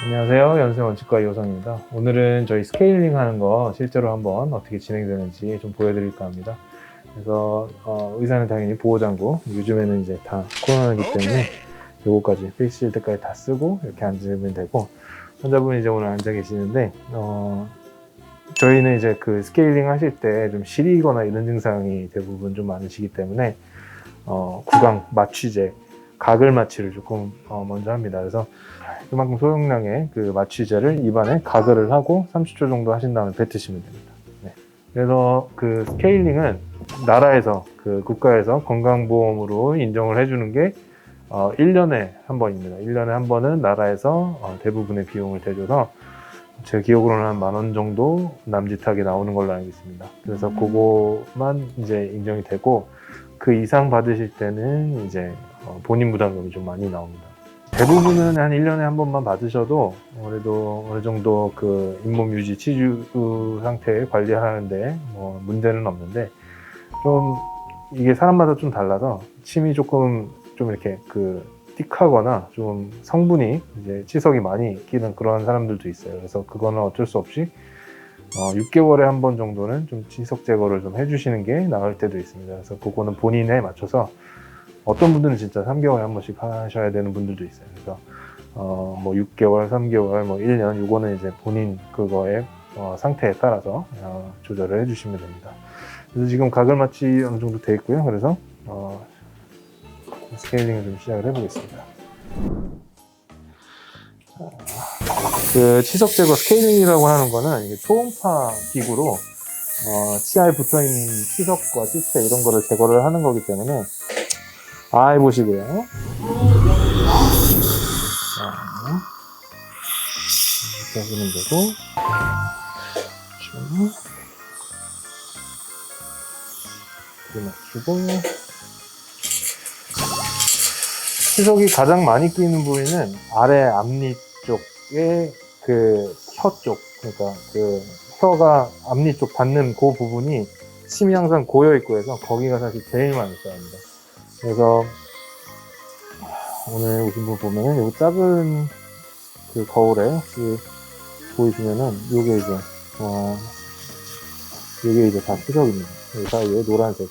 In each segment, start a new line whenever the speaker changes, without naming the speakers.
안녕하세요. 연세원치과 이호성입니다. 오늘은 저희 스케일링 하는 거 실제로 한번 어떻게 진행되는지 좀 보여드릴까 합니다. 그래서 어, 의사는 당연히 보호장구, 요즘에는 이제 다 코로나이기 때문에 요거까지 페이스실드까지 다 쓰고 이렇게 앉으면 되고 환자분이 이제 오늘 앉아 계시는데 어, 저희는 이제 그 스케일링 하실 때 좀 시리거나 이런 증상이 대부분 좀 많으시기 때문에 어, 구강 마취제, 각을 마취를 조금 어, 먼저 합니다. 그래서 그만큼 소용량의 그 마취제를 입안에 가글을 하고 30초 정도 하신 다음에 뱉으시면 됩니다. 네. 그래서 그 스케일링은 나라에서 그 국가에서 건강보험으로 인정을 해주는 게 어, 1년에 한 번입니다. 1년에 한 번은 나라에서 어, 대부분의 비용을 대줘서 제 기억으로는 한 만 원 정도 남짓하게 나오는 걸로 알고 있습니다. 그래서
음.
그거만 이제 인정이 되고 그 이상 받으실 때는 이제 어, 본인 부담금이 좀 많이 나옵니다. 대부분은 한 1년에 한 번만 받으셔도 그래도 어느 정도 그 잇몸 유지, 치주 상태 관리하는데 뭐 문제는 없는데 좀 이게 사람마다 좀 달라서 침이 조금 좀 이렇게 그 띡하거나 좀 성분이 이제 치석이 많이 끼는 그런 사람들도 있어요. 그래서 그거는 어쩔 수 없이 어, 6개월에 한 번 정도는 좀 치석 제거를 좀 해주시는 게 나을 때도 있습니다. 그래서 그거는 본인에 맞춰서 어떤 분들은 진짜 3개월에 한 번씩 하셔야 되는 분들도 있어요. 그래서 어, 뭐 6개월, 3개월, 뭐 1년 이거는 이제 본인 그거의 어, 상태에 따라서 어, 조절을 해주시면 됩니다. 그래서 지금 가글 마취 어느 정도 돼 있고요. 그래서 어, 스케일링을 좀 시작을 해보겠습니다. 자, 그 치석 제거 스케일링이라고 하는 거는 이게 초음파 기구로 어, 치아에 붙어 있는 치석과 치체 이런 거를 제거를 하는 거기 때문에 아 해보시고요. 자, 이렇게 하시면 되고 맞추고 치석이 가장 많이 끼는 부위는 아래 앞니 쪽에 그 혀 쪽, 그러니까 그 혀가 앞니 쪽 닿는 그 부분이 침이 항상 고여 있고 해서 거기가 사실 제일 많이 쌓입니다. 그래서 오늘 오신 분 보면은 요 작은 그 거울에 혹시 보이시면은 요게 이제 어 요게 이제 다 치석입니다. 이 사이에 노란색.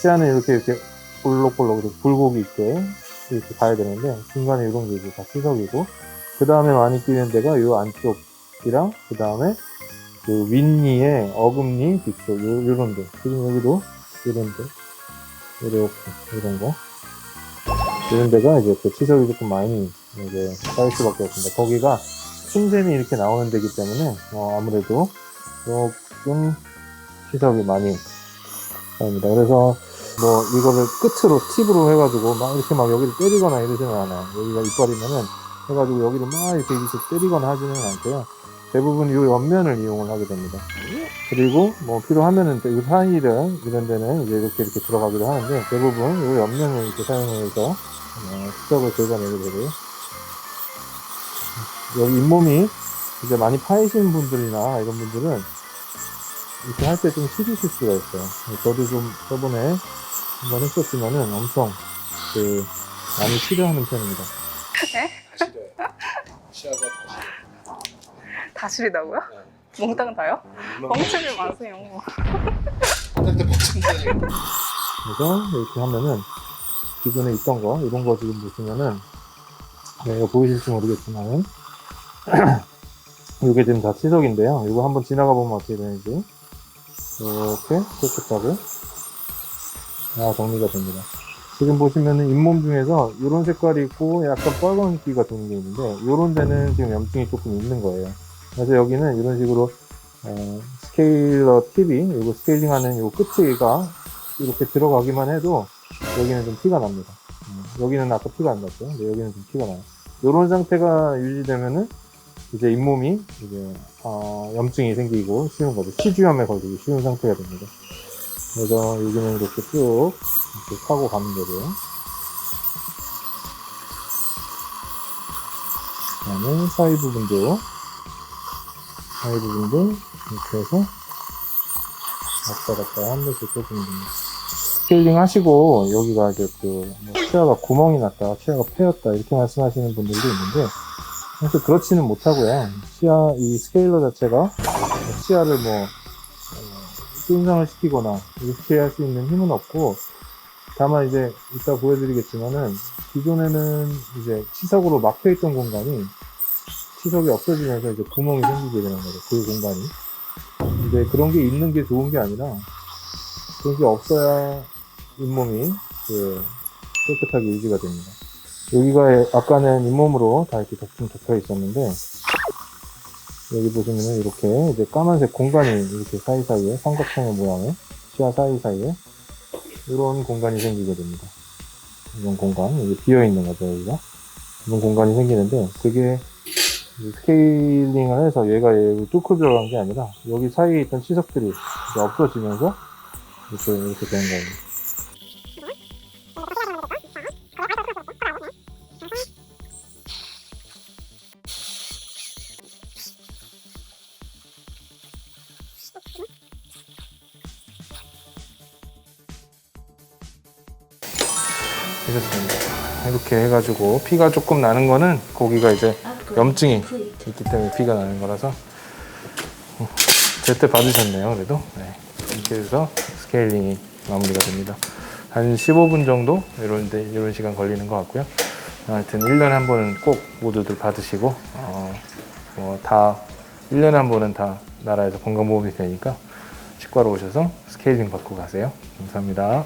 치아는 이렇게 이렇게 볼록볼록 굴곡이 있게 이렇게 봐야 되는데 중간에 이런 게 이제 다 치석이고 그 다음에 많이 끼는 데가 요 안쪽이랑 그 다음에 그 윗니에 어금니 뒤쪽 요, 요런 데. 지금 여기도 요런 데 이렇게 이런 거 이런 데가 이제 그 치석이 조금 많이 이제 쌓일 수밖에 없습니다. 거기가 순잼이 이렇게 나오는 데기 때문에 어, 아무래도 조금 치석이 많이 쌓입니다. 그래서 뭐 이거를 끝으로 팁으로 해가지고 막 이렇게 막 여기를 때리거나 이러지는 않아요. 여기가 이빨이면은 해가지고 여기를 막 이렇게 이렇게 때리거나 하지는 않고요. 대부분 이 옆면을 이용을 하게 됩니다. 그리고 뭐 필요하면은 사이를 이런 데는 이제 이렇게 이렇게 들어가기도 하는데 대부분 이 옆면을 이렇게 사용해서 어, 수작을 긁어내게 되고요. 여기 잇몸이 이제 많이 파이신 분들이나 이런 분들은 이렇게 할 때좀 싫으실 수가 있어요. 저도 좀 저번에 한번 했었지만은 엄청 그 많이 싫어하는 편입니다.
네?
다시려요. 치아가
다시 리다고요?
다시.
몽땅 다요? 멍청이 마세요.
한때 벅찬다니까.
그래서 이렇게 하면은 기존에 있던 거 이런 거 지금 보시면은 네, 이거 보이실지 모르겠지만은 이게 지금 다 치석인데요. 이거 한번 지나가 보면 어떻게 되는지 이렇게 깨끗하게 다 정리가 됩니다. 지금 보시면은 잇몸 중에서 이런 색깔이 있고 약간 빨간기가 도는 게 있는데 이런 데는 지금 염증이 조금 있는 거예요. 그래서 여기는 이런 식으로 어, 스케일러 팁이 이거 스케일링하는 이 끝이가 이렇게 들어가기만 해도 여기는 좀 티가 납니다. 음, 여기는 아까 티가 안 났죠. 근데 여기는 좀 티가 나요. 이런 상태가 유지되면은 이제 잇몸이 이제 어, 염증이 생기고 쉬운 거죠. 치주염에 걸리기 쉬운 상태가 됩니다. 그래서 여기는 이렇게 쭉 이렇게 하고 가면 되고요. 그다음에 사이 부분도 사이 부분도 이렇게 해서 왔다 갔다 한 번씩 해주면 됩니다. 스케일링 하시고 여기가 이제 그뭐 치아가 구멍이 났다, 치아가 패였다 이렇게 말씀하시는 분들도 있는데 그래서 그렇지는 못하고요. 시야, 이 스케일러 자체가 시야를 뭐, 어, 손상을 시키거나 이렇게 할 수 있는 힘은 없고, 다만 이제 이따 보여드리겠지만은, 기존에는 이제 치석으로 막혀 있던 공간이 치석이 없어지면서 이제 구멍이 생기게 되는 거죠. 그 공간이. 근데 그런 게 있는 게 좋은 게 아니라, 그런 게 없어야 잇몸이 그 깨끗하게 유지가 됩니다. 여기가 아까는 잇몸으로 다 이렇게 덮, 덮여 있었는데 여기 보시면은 이렇게 이제 까만색 공간이 이렇게 사이사이에 삼각형의 모양의 시야 사이사이에 이런 공간이 생기게 됩니다. 이런 공간 여기 비어 있는 거죠 여기가 이런 공간이 생기는데 그게 스케일링을 해서 얘가 얘 뚫고 들어간 게 아니라 여기 사이에 있던 치석들이 이제 없어지면서 이렇게 이렇게 된 거예요. 되셨습니다. 이렇게 해가지고 피가 조금 나는 거는 거기가 이제 염증이 있기 때문에 피가 나는 거라서 어, 제때 받으셨네요. 그래도 네. 이렇게 해서 스케일링이 마무리가 됩니다. 한 15분 정도 이런 데 이런 시간 걸리는 것 같고요. 하여튼 1년에 한 번은 꼭 모두들 받으시고 어, 뭐다 1년에 한 번은 다 나라에서 건강보험이 되니까 치과로 오셔서 스케일링 받고 가세요. 감사합니다.